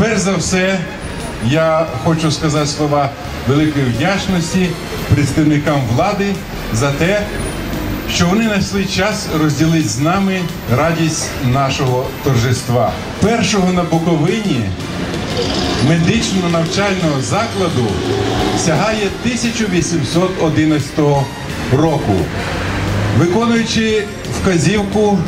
Перш за все, я хочу сказати слова великої вдячності представникам влади за те, що вони знайшли час розділити з нами радість нашого торжества. Першого на Буковині медичного навчального закладу сягає 1811 року. Виконуючи вказівку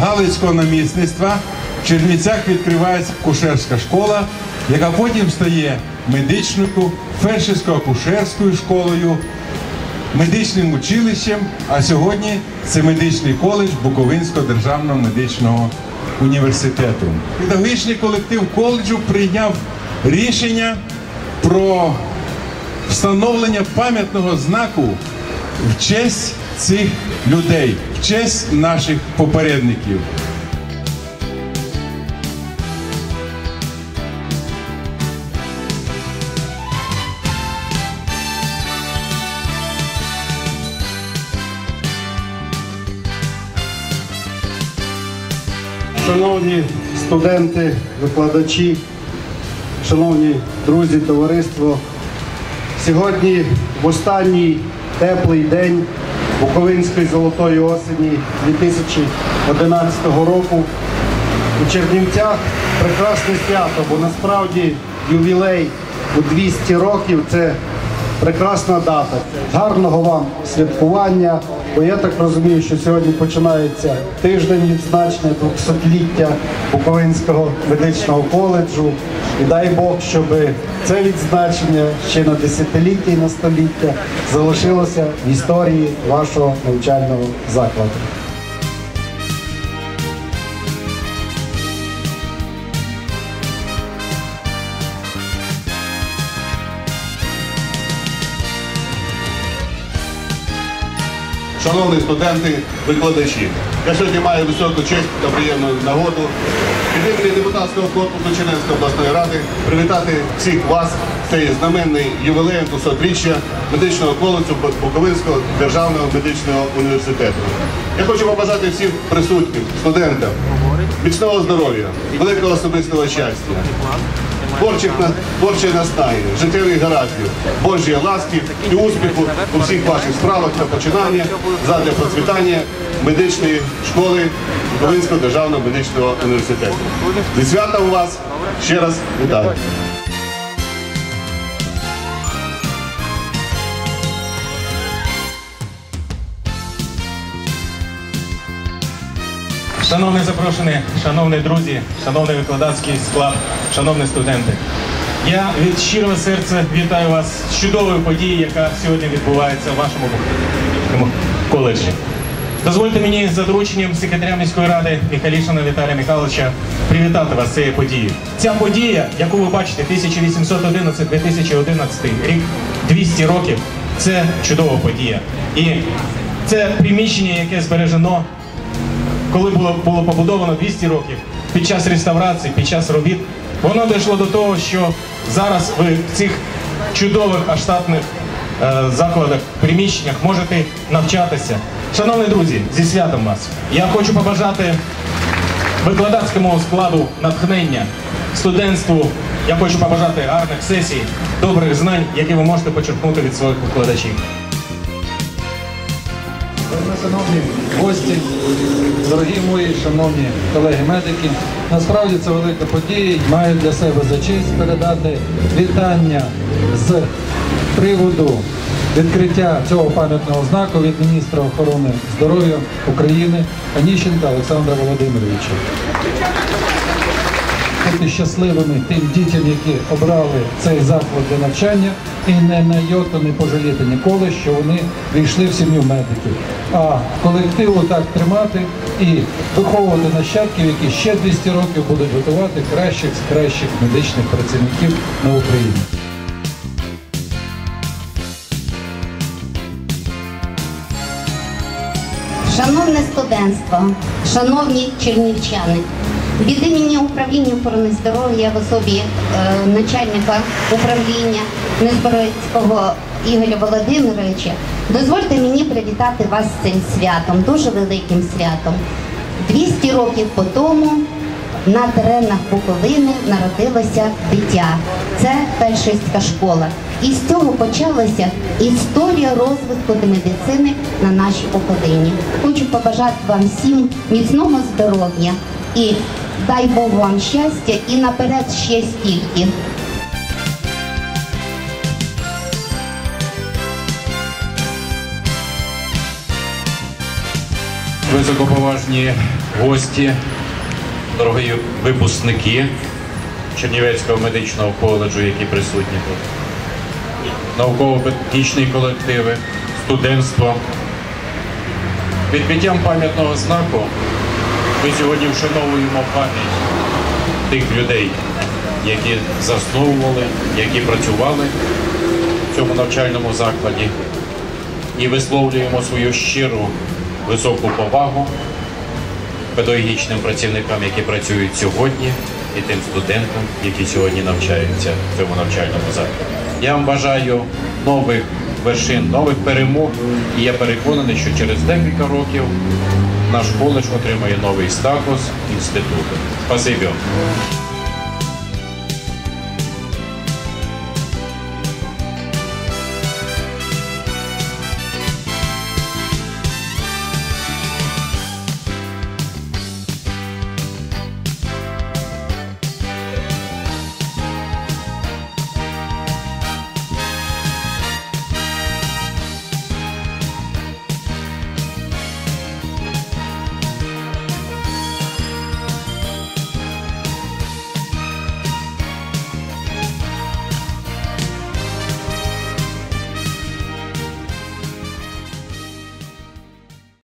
Галицького намісництва, в Чернівцях відкривається кушерська школа, яка потім стає медичною, фельдшерсько-акушерською школою, медичним училищем, а сьогодні це медичний коледж Буковинського державного медичного університету. Педагогічний колектив коледжу прийняв рішення про встановлення пам'ятного знаку в честь цих людей, в честь наших попередників. Шановні студенти, викладачі, шановні друзі, товариство, сьогодні в останній теплий день Буковинської золотої осені 2011 року у Чернівцях прекрасне свято, бо насправді ювілей у 200 років це прекрасна дата. Гарного вам святкування, бо я так розумію, що сьогодні починається тиждень відзначення 200-ліття Буковинського медичного коледжу. І дай Бог, щоб це відзначення ще на десятиліття і на століття залишилося в історії вашого навчального закладу. Шановні студенти, викладачі, я сьогодні маю високу честь та приємну нагоду від імені депутатського корпусу Чернівської обласної ради привітати всіх вас цей знаменний ювілеєм 200-річчя медичного коледжу Буковинського державного медичного університету. Я хочу побажати всім присутнім студентам міцного здоров'я, великого особистого щастя, творчих, настає, творчої наснаги, життєвих гараздів, Божої ласки і успіху у всіх ваших справах та починаннях задля процвітання медичної школи Буковинського державного медичного університету. Зі святом вас ще раз вітаю. Шановні запрошені, шановні друзі, шановний викладацький склад, шановні студенти. Я від щирого серця вітаю вас з чудовою подією, яка сьогодні відбувається в вашому коледжі. Дозвольте мені за дорученням секретаря міської ради Михайлішина Віталія Михайловича привітати вас з цією подією. Ця подія, яку ви бачите, 1811-2011 рік, 200 років, це чудова подія. І це приміщення, яке збережено коли було, було побудовано 200 років, під час реставрації, під час робіт, воно дійшло до того, що зараз ви в цих чудових аштатних е, закладах, приміщеннях можете навчатися. Шановні друзі, зі святом вас! Я хочу побажати викладацькому складу натхнення, студентству. Я хочу побажати гарних сесій, добрих знань, які ви можете почерпнути від своїх викладачів. Шановні гості, дорогі мої, шановні колеги-медики, насправді це велика подія. Маю для себе за честь передати вітання з приводу відкриття цього пам'ятного знаку від міністра охорони здоров'я України Аніщенка Олександра Володимировича. Бути щасливими тим дітям, які обрали цей заклад для навчання, і не на йоту не пожаліти ніколи, що вони війшли в сім'ю медиків. А колективу так тримати і виховувати нащадків, які ще 200 років будуть готувати кращих з кращих медичних працівників на Україні. Шановне студентство, шановні чернівчани, від імені управління охорони здоров'я в особі е, начальника управління Незборецького Ігоря Володимировича, дозвольте мені привітати вас з цим святом, дуже великим святом. 200 років по тому на теренах Буковини народилося дитя. Це першиська школа. І з цього почалася історія розвитку медицини на нашій Буковині. Хочу побажати вам всім міцного здоров'я і дай Бог вам щастя і наперед ще стільки. Високоповажні гості, дорогі випускники Чернівецького медичного коледжу, які присутні тут, науково-педагогічні колективи, студентство. Відбиттям пам'ятного знаку ми сьогодні вшановуємо пам'ять тих людей, які засновували, які працювали в цьому навчальному закладі і висловлюємо свою щиру високу повагу педагогічним працівникам, які працюють сьогодні, і тим студентам, які сьогодні навчаються в цьому навчальному закладі. Я вам бажаю нових вершин, нових перемог, і я переконаний, що через декілька років наш коледж отримає новий статус інституту. Спасибі.